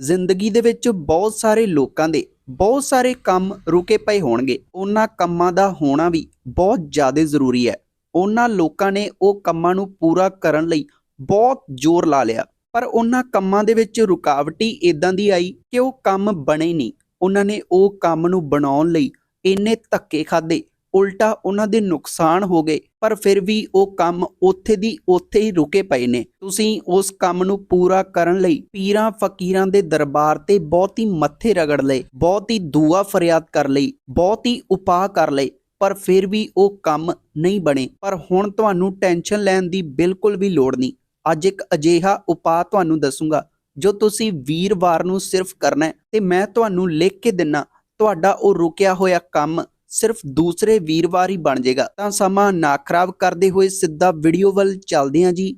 ਜ਼ਿੰਦਗੀ ਦੇ ਵਿੱਚ ਬਹੁਤ ਸਾਰੇ ਲੋਕਾਂ ਦੇ ਬਹੁਤ ਸਾਰੇ ਕੰਮ ਰੁਕੇ ਪਏ ਹੋਣਗੇ। ਉਹਨਾਂ ਕੰਮਾਂ ਦਾ ਹੋਣਾ ਵੀ ਬਹੁਤ ਜ਼ਿਆਦਾ ਜ਼ਰੂਰੀ ਹੈ। ਉਹਨਾਂ ਲੋਕਾਂ ਨੇ ਉਹ ਕੰਮਾਂ ਨੂੰ ਪੂਰਾ ਕਰਨ ਲਈ ਬਹੁਤ ਜ਼ੋਰ ਲਾ ਲਿਆ। ਪਰ ਉਹਨਾਂ ਕੰਮਾਂ ਦੇ ਵਿੱਚ ਰੁਕਾਵਟੀ ਇਦਾਂ ਦੀ ਆਈ ਕਿ ਉਹ ਕੰਮ ਬਣੇ ਨਹੀਂ। ਉਹਨਾਂ ਨੇ ਉਹ ਕੰਮ ਨੂੰ ਬਣਾਉਣ ਲਈ ਇੰਨੇ ਧੱਕੇ ਖਾਦੇ ਉਲਟਾ ਉਹਨਾਂ ਦੇ ਨੁਕਸਾਨ ਹੋ ਗਏ, ਪਰ ਫਿਰ ਵੀ ਉਹ ਕੰਮ ਉੱਥੇ ਦੀ ਉੱਥੇ ਹੀ ਰੁਕੇ ਪਏ ਨੇ। ਤੁਸੀਂ ਉਸ ਕੰਮ ਨੂੰ ਪੂਰਾ ਕਰਨ ਲਈ ਪੀਰਾਂ ਫਕੀਰਾਂ ਦੇ ਦਰਬਾਰ ਤੇ ਬਹੁਤ ਹੀ ਮੱਥੇ ਰਗੜ ਲਏ, ਬਹੁਤ ਹੀ ਦੁਆ ਫਰਿਆਦ ਕਰ ਲਈ, ਬਹੁਤ ਹੀ ਉਪਾਅ ਕਰ ਲਏ, ਪਰ ਫਿਰ ਵੀ ਉਹ ਕੰਮ ਨਹੀਂ ਬਣੇ। ਪਰ ਹੁਣ ਤੁਹਾਨੂੰ ਟੈਨਸ਼ਨ ਲੈਣ ਦੀ ਬਿਲਕੁਲ ਵੀ ਲੋੜ ਨਹੀਂ। ਅੱਜ ਇੱਕ ਅਜਿਹਾ ਉਪਾਅ ਤੁਹਾਨੂੰ ਦੱਸੂਗਾ, ਜੋ ਤੁਸੀਂ ਵੀਰਵਾਰ ਨੂੰ ਸਿਰਫ ਕਰਨਾ ਹੈ ਤੇ ਮੈਂ ਤੁਹਾਨੂੰ ਲਿਖ ਕੇ ਦਿੰਨਾ, ਤੁਹਾਡਾ ਉਹ ਰੁਕਿਆ ਹੋਇਆ ਕੰਮ ਸਿਰਫ ਦੂਸਰੇ ਵੀਰਵਾਰ ਹੀ ਬਣ ਜਾਏਗਾ। ਤਾਂ ਸਮਾਂ ਨਾ ਖਰਾਬ ਕਰਦੇ ਹੋਏ ਸਿੱਧਾ ਵੀਡੀਓ ਵੱਲ ਚੱਲਦੇ ਹਾਂ ਜੀ।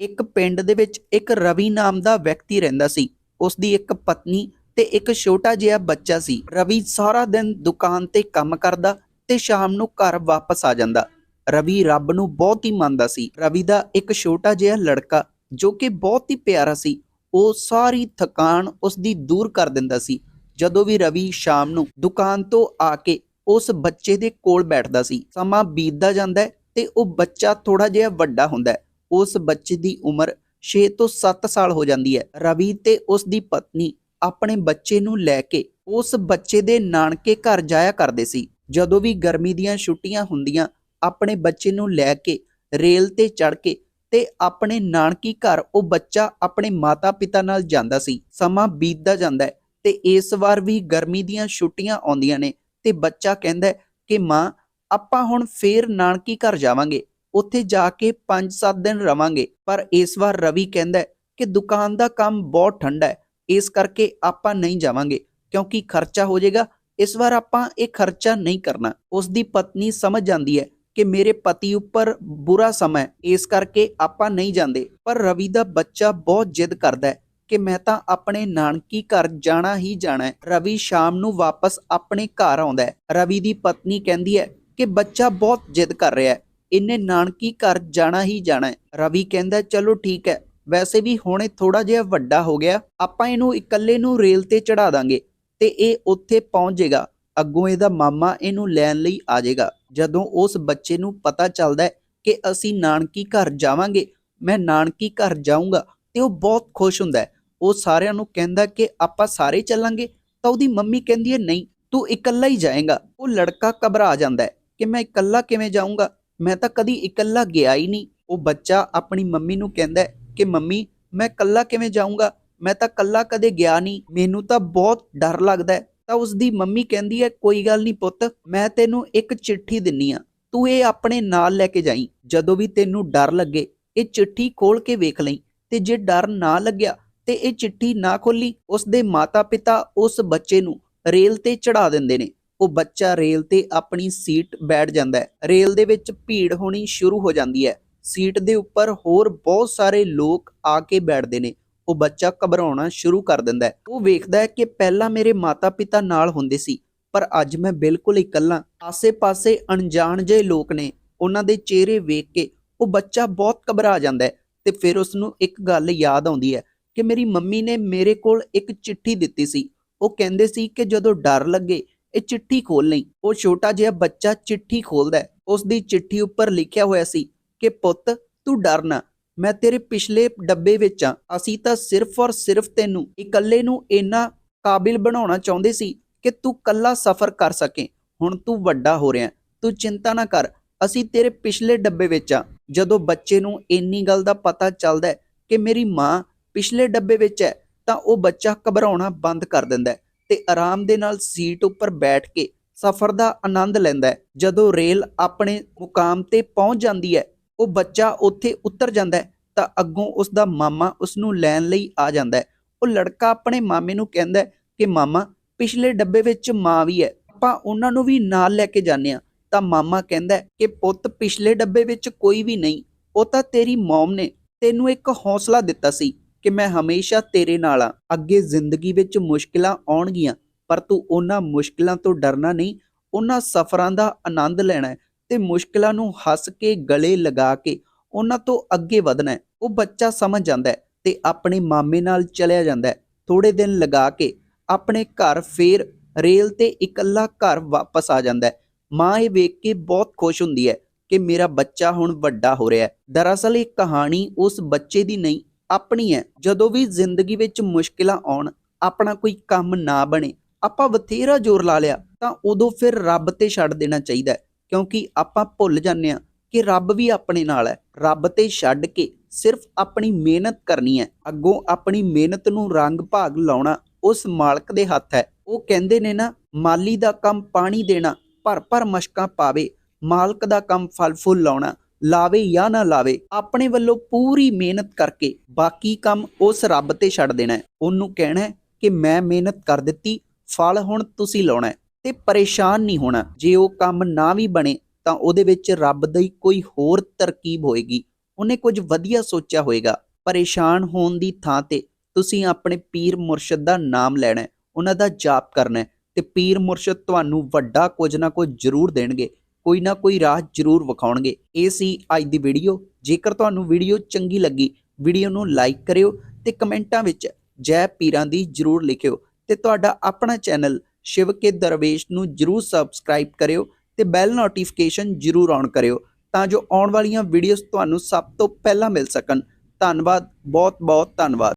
ਇੱਕ ਪਿੰਡ ਦੇ ਵਿੱਚ ਇੱਕ ਰਵੀ ਨਾਮ ਦਾ ਵਿਅਕਤੀ ਰਹਿੰਦਾ ਸੀ। ਉਸ ਦੀ ਇੱਕ ਪਤਨੀ ਤੇ ਇੱਕ ਛੋਟਾ ਜਿਹਾ ਬੱਚਾ ਸੀ। ਰਵੀ ਸਾਰਾ ਦਿਨ ਦੁਕਾਨ ਤੇ ਕੰਮ ਕਰਦਾ ਤੇ ਸ਼ਾਮ ਨੂੰ ਘਰ ਵਾਪਸ ਆ ਜਾਂਦਾ। ਰਵੀ ਰੱਬ ਨੂੰ ਬਹੁਤ ਹੀ ਮੰਨਦਾ ਸੀ। ਰਵੀ ਦਾ ਇੱਕ ਛੋਟਾ ਜਿਹਾ ਲੜਕਾ ਜੋ ਕਿ ਬਹੁਤ ਹੀ ਪਿਆਰਾ ਸੀ। ਉਹ ਸਾਰੀ ਥਕਾਨ ਉਸ ਦੀ ਦੂਰ ਕਰ ਦਿੰਦਾ ਸੀ। ਜਦੋਂ ਵੀ ਰਵੀ ਸ਼ਾਮ ਨੂੰ ਦੁਕਾਨ ਤੋਂ ਆ ਕੇ ਉਸ ਬੱਚੇ ਦੇ ਕੋਲ ਬੈਠਦਾ ਸੀ, ਸਮਾਂ ਬੀਤਦਾ ਜਾਂਦਾ ਤੇ ਉਹ ਬੱਚਾ ਥੋੜਾ ਜਿਹਾ ਵੱਡਾ ਹੁੰਦਾ ਉਸ ਬੱਚੇ ਦੀ ਉਮਰ 6 ਤੋਂ 7 ਸਾਲ ਹੋ ਜਾਂਦੀ ਹੈ। ਰਵੀ ਤੇ ਉਸ ਦੀ ਪਤਨੀ ਆਪਣੇ ਬੱਚੇ ਨੂੰ ਲੈ ਕੇ ਉਸ ਬੱਚੇ ਦੇ ਨਾਨਕੇ ਘਰ ਜਾਇਆ ਕਰਦੇ ਸੀ। ਜਦੋਂ ਵੀ ਗਰਮੀ ਦੀਆਂ ਛੁੱਟੀਆਂ ਹੁੰਦੀਆਂ, ਆਪਣੇ ਬੱਚੇ ਨੂੰ ਲੈ ਕੇ ਰੇਲ ਤੇ ਚੜ ਕੇ ਤੇ ਆਪਣੇ ਨਾਨਕੀ ਘਰ ਉਹ ਬੱਚਾ ਆਪਣੇ ਮਾਤਾ-ਪਿਤਾ ਨਾਲ ਜਾਂਦਾ ਸੀ। ਸਮਾਂ ਬੀਤਦਾ ਜਾਂਦਾ ਹੈ ਤੇ ਇਸ ਵਾਰ ਵੀ ਗਰਮੀ ਦੀਆਂ ਛੁੱਟੀਆਂ ਆਉਂਦੀਆਂ ਨੇ ਤੇ ਬੱਚਾ ਕਹਿੰਦਾ ਕਿ ਮਾਂ, ਆਪਾਂ ਹੁਣ ਫੇਰ ਨਾਨਕੀ ਘਰ ਜਾਵਾਂਗੇ। ਉੱਥੇ ਜਾ ਕੇ 5-7 ਦਿਨ ਰਵਾਂਗੇ। ਪਰ ਇਸ ਵਾਰ ਰਵੀ ਕਹਿੰਦਾ ਕਿ ਦੁਕਾਨ ਦਾ ਕੰਮ ਬਹੁਤ ਠੰਡਾ ਹੈ, ਇਸ ਕਰਕੇ ਆਪਾਂ ਨਹੀਂ ਜਾਵਾਂਗੇ ਕਿਉਂਕਿ ਖਰਚਾ ਹੋ ਜਾਏਗਾ। ਇਸ ਵਾਰ ਆਪਾਂ ਇਹ ਖਰਚਾ ਨਹੀਂ ਕਰਨਾ। ਉਸ ਦੀ ਪਤਨੀ ਸਮਝ ਜਾਂਦੀ ਹੈ ਕਿ ਮੇਰੇ ਪਤੀ ਉੱਪਰ ਬੁਰਾ ਸਮਾਂ ਇਸ ਕਰਕੇ ਆਪਾਂ ਨਹੀਂ ਜਾਂਦੇ। ਪਰ ਰਵੀ ਦਾ ਬੱਚਾ ਬਹੁਤ ਜਿੱਦ ਕਰਦਾ ਹੈ ਕਿ ਮੈਂ ਤਾਂ ਆਪਣੇ ਨਾਨਕੀ ਘਰ ਜਾਣਾ ਹੀ ਜਾਣਾ ਹੈ। ਰਵੀ ਸ਼ਾਮ ਨੂੰ ਵਾਪਸ ਆਪਣੇ ਘਰ ਆਉਂਦਾ ਹੈ। ਰਵੀ ਦੀ ਪਤਨੀ ਕਹਿੰਦੀ ਹੈ ਕਿ ਬੱਚਾ ਬਹੁਤ ਜਿੱਦ ਕਰ ਰਿਹਾ ਹੈ। ਇਹਨੇ ਨਾਨਕੀ ਘਰ ਜਾਣਾ ਹੀ ਜਾਣਾ ਹੈ। ਰਵੀ ਕਹਿੰਦਾ, ਚਲੋ ਠੀਕ ਹੈ। ਵੈਸੇ ਵੀ ਹੁਣੇ ਥੋੜਾ ਜਿਹਾ ਵੱਡਾ ਹੋ ਗਿਆ। ਆਪਾਂ ਇਹਨੂੰ ਇਕੱਲੇ ਨੂੰ ਰੇਲ ਤੇ ਚੜਾ ਦਾਂਗੇ ਤੇ ਇਹ ਉੱਥੇ ਪਹੁੰਚ ਜਾਏਗਾ ਅੱਗੋਂ ਇਹਦਾ ਮਾਮਾ ਇਹਨੂੰ ਲੈਣ ਲਈ ਆ ਜਾਏਗਾ ਜਦੋਂ ਉਸ ਬੱਚੇ ਨੂੰ ਪਤਾ ਚੱਲਦਾ ਹੈ ਕਿ ਅਸੀਂ ਨਾਨਕੀ ਘਰ ਜਾਵਾਂਗੇ, ਮੈਂ ਨਾਨਕੀ ਘਰ ਜਾਊਂਗਾ ਤੇ ਉਹ ਬਹੁਤ ਖੁਸ਼ ਹੁੰਦਾ ਹੈ। ਉਹ ਸਾਰਿਆਂ ਨੂੰ ਕਹਿੰਦਾ ਕਿ ਆਪਾਂ ਸਾਰੇ ਚੱਲਾਂਗੇ, ਤਾਂ ਉਹਦੀ ਮੰਮੀ ਕਹਿੰਦੀ ਹੈ, ਨਹੀਂ, ਤੂੰ ਇਕੱਲਾ ਹੀ ਜਾਏਗਾ। ਉਹ ਲੜਕਾ ਘਬਰਾ ਜਾਂਦਾ ਹੈ ਕਿ ਮੈਂ ਇਕੱਲਾ ਕਿਵੇਂ ਜਾਊਂਗਾ? ਮੈਂ ਤਾਂ ਕਦੀ ਇਕੱਲਾ ਗਿਆ ਹੀ ਨਹੀਂ। ਉਹ ਬੱਚਾ ਆਪਣੀ ਮੰਮੀ ਨੂੰ ਕਹਿੰਦਾ ਹੈ ਕਿ, ਮੰਮੀ, ਮੈਂ ਇਕੱਲਾ ਕਿਵੇਂ ਜਾਊਂਗਾ? ਮੈਂ ਤਾਂ ਇਕੱਲਾ ਕਦੇ ਗਿਆ ਨਹੀਂ। ਮੈਨੂੰ ਤਾਂ ਬਹੁਤ ਡਰ ਲੱਗਦਾ ਹੈ ਤਾਂ ਉਸ ਦੀ ਮੰਮੀ ਕਹਿੰਦੀ ਹੈ, ਕੋਈ ਗੱਲ ਨਹੀਂ ਪੁੱਤ, ਮੈਂ ਤੈਨੂੰ ਇੱਕ ਚਿੱਠੀ ਦਿੰਨੀ ਆ। ਤੂੰ ਇਹ ਆਪਣੇ ਨਾਲ ਲੈ ਕੇ ਜਾਈਂ। ਜਦੋਂ ਵੀ ਤੈਨੂੰ ਡਰ ਲੱਗੇ, ਇਹ ਚਿੱਠੀ ਖੋਲ ਕੇ ਵੇਖ ਲਈ। ਤੇ ਜੇ ਡਰ ਨਾ ਲੱਗਿਆ ਤੇ ਇਹ ਚਿੱਠੀ ਨਾ ਖੋਲੀ ਉਸ ਦੇ ਮਾਤਾ-ਪਿਤਾ ਉਸ ਬੱਚੇ ਨੂੰ ਰੇਲ ਤੇ ਚੜਾ ਦਿੰਦੇ ਨੇ। ਉਹ ਬੱਚਾ ਰੇਲ ਤੇ ਆਪਣੀ ਸੀਟ ਬੈਠ ਜਾਂਦਾ ਹੈ। ਰੇਲ ਦੇ ਵਿੱਚ ਭੀੜ ਹੋਣੀ ਸ਼ੁਰੂ ਹੋ ਜਾਂਦੀ ਹੈ। ਸੀਟ ਦੇ ਉੱਪਰ ਹੋਰ ਬਹੁਤ ਸਾਰੇ ਲੋਕ ਆ ਕੇ ਬੈਠਦੇ ਨੇ। ਉਹ ਬੱਚਾ ਘਬਰਾਉਣਾ ਸ਼ੁਰੂ ਕਰ ਦਿੰਦਾ ਹੈ। ਉਹ ਵੇਖਦਾ ਹੈ ਕਿ ਪਹਿਲਾਂ ਮੇਰੇ ਮਾਤਾ-ਪਿਤਾ ਨਾਲ ਹੁੰਦੇ ਸੀ, ਪਰ ਅੱਜ ਮੈਂ ਬਿਲਕੁਲ ਇਕੱਲਾ। ਆਸੇ-ਪਾਸੇ ਅਣਜਾਣ ਜਿਹੇ ਲੋਕ ਨੇ, ਉਹਨਾਂ ਦੇ ਚਿਹਰੇ ਵੇਖ ਕੇ ਉਹ ਬੱਚਾ ਬਹੁਤ ਘਬਰਾ ਜਾਂਦਾ ਹੈ ਤੇ ਫਿਰ ਉਸ ਨੂੰ ਇੱਕ ਗੱਲ ਯਾਦ ਆਉਂਦੀ ਹੈ ਕਿ ਮੇਰੀ ਮੰਮੀ ਨੇ ਮੇਰੇ ਕੋਲ ਇੱਕ ਚਿੱਠੀ ਦਿੱਤੀ ਸੀ। ਉਹ ਕਹਿੰਦੇ ਸੀ ਕਿ ਜਦੋਂ ਡਰ ਲੱਗੇ, ਇਹ ਚਿੱਠੀ ਖੋਲ ਲਈ। ਉਹ ਛੋਟਾ ਜਿਹਾ ਬੱਚਾ ਚਿੱਠੀ ਖੋਲਦਾ ਹੈ। ਉਸ ਦੀ ਚਿੱਠੀ ਉੱਪਰ ਲਿਖਿਆ ਹੋਇਆ ਸੀ ਕਿ, ਪੁੱਤ, ਤੂੰ ਡਰ ਨਾ। ਮੈਂ ਤੇਰੇ ਪਿਛਲੇ ਡੱਬੇ ਵਿੱਚ ਆ। ਅਸੀਂ ਤਾਂ ਸਿਰਫ ਔਰ ਸਿਰਫ ਤੈਨੂੰ ਇਕੱਲੇ ਨੂੰ ਇੰਨਾ ਕਾਬਿਲ ਬਣਾਉਣਾ ਚਾਹੁੰਦੇ ਸੀ ਕਿ ਤੂੰ ਕੱਲਾ ਸਫ਼ਰ ਕਰ ਸਕੇ। ਹੁਣ ਤੂੰ ਵੱਡਾ ਹੋ ਰਿਹਾ ਤੂੰ ਚਿੰਤਾ ਨਾ ਕਰ। ਅਸੀਂ ਤੇਰੇ ਪਿਛਲੇ ਡੱਬੇ ਵਿੱਚ ਆ। ਜਦੋਂ ਬੱਚੇ ਨੂੰ ਇੰਨੀ ਗੱਲ ਦਾ ਪਤਾ ਚੱਲਦਾ ਕਿ ਮੇਰੀ ਮਾਂ ਪਿਛਲੇ ਡੱਬੇ ਵਿੱਚ ਹੈ, ਤਾਂ ਉਹ ਬੱਚਾ ਘਬਰਾਉਣਾ ਬੰਦ ਕਰ ਦਿੰਦਾ ਤੇ ਆਰਾਮ ਦੇ ਨਾਲ ਸੀਟ ਉੱਪਰ ਬੈਠ ਕੇ ਸਫ਼ਰ ਦਾ ਆਨੰਦ ਲੈਂਦਾ ਜਦੋਂ ਰੇਲ ਆਪਣੇ ਮੁਕਾਮ ਤੇ ਪਹੁੰਚ ਜਾਂਦੀ ਹੈ ਉਹ ਬੱਚਾ ਉੱਥੇ ਉਤਰ ਜਾਂਦਾ ਤਾਂ ਅੱਗੋਂ ਉਸ ਦਾ ਮਾਮਾ ਉਸ ਨੂੰ ਲੈਣ ਲਈ ਆ ਜਾਂਦਾ ਉਹ ਲੜਕਾ ਆਪਣੇ ਮਾਮੇ ਨੂੰ ਕਹਿੰਦਾ ਕਿ ਮਾਮਾ, ਪਿਛਲੇ ਡੱਬੇ ਵਿੱਚ ਮਾਂ ਵੀ ਹੈ, ਆਪਾਂ ਉਹਨਾਂ ਨੂੰ ਵੀ ਨਾਲ ਲੈ ਕੇ ਜਾਂਦੇ ਆ ਤਾਂ ਮਾਮਾ ਕਹਿੰਦਾ ਕਿ ਪੁੱਤ, ਪਿਛਲੇ ਡੱਬੇ ਵਿੱਚ ਕੋਈ ਵੀ ਨਹੀਂ, ਉਹ ਤਾਂ ਤੇਰੀ ਮੌਮ ਨੇ, ਤੈਨੂੰ ਇੱਕ ਹੌਸਲਾ ਦਿੱਤਾ ਸੀ ਕਿ ਮੈਂ ਹਮੇਸ਼ਾ ਤੇਰੇ ਨਾਲ ਆ ਅੱਗੇ ਜ਼ਿੰਦਗੀ ਵਿੱਚ ਮੁਸ਼ਕਿਲਾਂ ਆਉਣਗੀਆਂ, ਪਰ ਤੂੰ ਉਹਨਾਂ ਮੁਸ਼ਕਿਲਾਂ ਤੋਂ ਡਰਨਾ ਨਹੀਂ, ਉਹਨਾਂ ਸਫ਼ਰਾਂ ਦਾ ਆਨੰਦ ਲੈਣਾ ਤੇ ਮੁਸ਼ਕਿਲਾਂ ਨੂੰ ਹੱਸ ਕੇ ਗਲੇ ਲਗਾ ਕੇ ਉਹਨਾਂ ਤੋਂ ਅੱਗੇ ਵਧਣਾ ਹੈ। ਉਹ ਬੱਚਾ ਸਮਝ ਜਾਂਦਾ ਹੈ ਤੇ ਆਪਣੇ ਮਾਮੇ ਨਾਲ ਚਲਿਆ ਜਾਂਦਾ ਹੈ। ਥੋੜੇ ਦਿਨ ਲਗਾ ਕੇ ਆਪਣੇ ਘਰ ਫੇਰ ਰੇਲ ਤੇ ਇਕੱਲਾ ਘਰ ਵਾਪਸ ਆ ਜਾਂਦਾ ਹੈ। ਮਾਂ ਇਹ ਵੇਖ ਕੇ ਬਹੁਤ ਖੁਸ਼ ਹੁੰਦੀ ਹੈ ਕਿ ਮੇਰਾ ਬੱਚਾ ਹੁਣ ਵੱਡਾ ਹੋ ਰਿਹਾ ਹੈ। ਦਰਅਸਲ ਇਹ ਕਹਾਣੀ ਉਸ ਬੱਚੇ ਦੀ ਨਹੀਂ, ਆਪਣੀ ਹੈ। ਜਦੋਂ ਵੀ ਜ਼ਿੰਦਗੀ ਵਿੱਚ ਮੁਸ਼ਕਿਲਾਂ ਆਉਣ, ਆਪਣਾ ਕੋਈ ਕੰਮ ਨਾ ਬਣੇ, ਆਪਾਂ ਬਥੇਰਾ ਜ਼ੋਰ ਲਾ ਲਿਆ, ਤਾਂ ਉਦੋਂ ਫਿਰ ਰੱਬ ਤੇ ਛੱਡ ਦੇਣਾ ਚਾਹੀਦਾ ਹੈ। ਕਿਉਂਕਿ ਆਪਾਂ ਭੁੱਲ ਜਾਂਦੇ ਹਾਂ ਕਿ ਰੱਬ ਵੀ ਆਪਣੇ ਨਾਲ ਹੈ। ਰੱਬ ਤੇ ਛੱਡ ਕੇ ਸਿਰਫ ਆਪਣੀ ਮਿਹਨਤ ਕਰਨੀ ਹੈ। ਅੱਗੋਂ ਆਪਣੀ ਮਿਹਨਤ ਨੂੰ ਰੰਗ ਭਾਗ ਲਾਉਣਾ ਉਸ ਮਾਲਕ ਦੇ ਹੱਥ ਹੈ। ਉਹ ਕਹਿੰਦੇ ਨੇ ਨਾ, ਮਾਲੀ ਦਾ ਕੰਮ ਪਾਣੀ ਦੇਣਾ, ਭਰ ਭਰ ਮਸ਼ਕਾਂ ਪਾਵੇ, ਮਾਲਕ ਦਾ ਕੰਮ ਫਲ ਫੁੱਲ ਲਾਉਣਾ, ਲਾਵੇ ਜਾਂ ਨਾ ਲਾਵੇ, ਆਪਣੇ ਵੱਲੋਂ ਪੂਰੀ ਮਿਹਨਤ ਕਰਕੇ ਬਾਕੀ ਕੰਮ ਉਸ ਰੱਬ ਤੇ ਛੱਡ ਦੇਣਾ ਉਹਨੂੰ ਕਹਿਣਾ ਕਿ ਮੈਂ ਮਿਹਨਤ ਕਰ ਦਿੱਤੀ, ਫਲ ਹੁਣ ਤੁਸੀਂ ਲਾਉਣਾ ਤੇ ਪਰੇਸ਼ਾਨ ਨਹੀਂ ਹੋਣਾ। ਜੇ ਉਹ ਕੰਮ ਨਾ ਵੀ ਬਣੇ, ਤਾਂ ਉਹਦੇ ਵਿੱਚ ਰੱਬ ਦੀ ਕੋਈ ਹੋਰ ਤਰਕੀਬ ਹੋਏਗੀ। ਉਹਨੇ ਕੁਝ ਵਧੀਆ ਸੋਚਿਆ ਹੋਏਗਾ। ਪਰੇਸ਼ਾਨ ਹੋਣ ਦੀ ਥਾਂ ਤੇ ਤੁਸੀਂ ਆਪਣੇ ਪੀਰ ਮੁਰਸ਼ਿਦ ਦਾ ਨਾਮ ਲੈਣਾ ਉਹਨਾਂ ਦਾ ਜਾਪ ਕਰਨਾ ਹੈ ਤੇ ਪੀਰ ਮੁਰਸ਼ਿਦ ਤੁਹਾਨੂੰ ਵੱਡਾ ਕੁਝ ਨਾ ਕੁਝ ਜ਼ਰੂਰ ਦੇਣਗੇ। ਕੋਈ ਨਾ ਕੋਈ ਰਾਹ ਜ਼ਰੂਰ ਵਿਖਾਉਣਗੇ। ਇਹ ਸੀ ਅੱਜ ਦੀ ਵੀਡੀਓ। ਜੇਕਰ ਤੁਹਾਨੂੰ ਵੀਡੀਓ ਚੰਗੀ ਲੱਗੀ, ਵੀਡੀਓ ਨੂੰ ਲਾਈਕ ਕਰਿਓ ਤੇ ਕਮੈਂਟਾਂ ਵਿੱਚ ਜੈ ਪੀਰਾਂ ਦੀ ਜ਼ਰੂਰ ਲਿਖਿਓ ਤੇ ਤੁਹਾਡਾ ਆਪਣਾ ਚੈਨਲ ਸ਼ਿਵ ਕੇ ਦਰਵੇਸ਼ ਨੂੰ ਜ਼ਰੂਰ ਸਬਸਕ੍ਰਾਈਬ ਕਰਿਓ ਤੇ ਬੈਲ ਨੋਟੀਫਿਕੇਸ਼ਨ ਜ਼ਰੂਰ ਔਨ ਕਰਿਓ ਤਾਂ ਜੋ ਆਉਣ ਵਾਲੀਆਂ ਵੀਡੀਓਜ਼ ਤੁਹਾਨੂੰ ਸਭ ਤੋਂ ਪਹਿਲਾਂ ਮਿਲ ਸਕਣ। ਧੰਨਵਾਦ ਬਹੁਤ ਬਹੁਤ ਧੰਨਵਾਦ।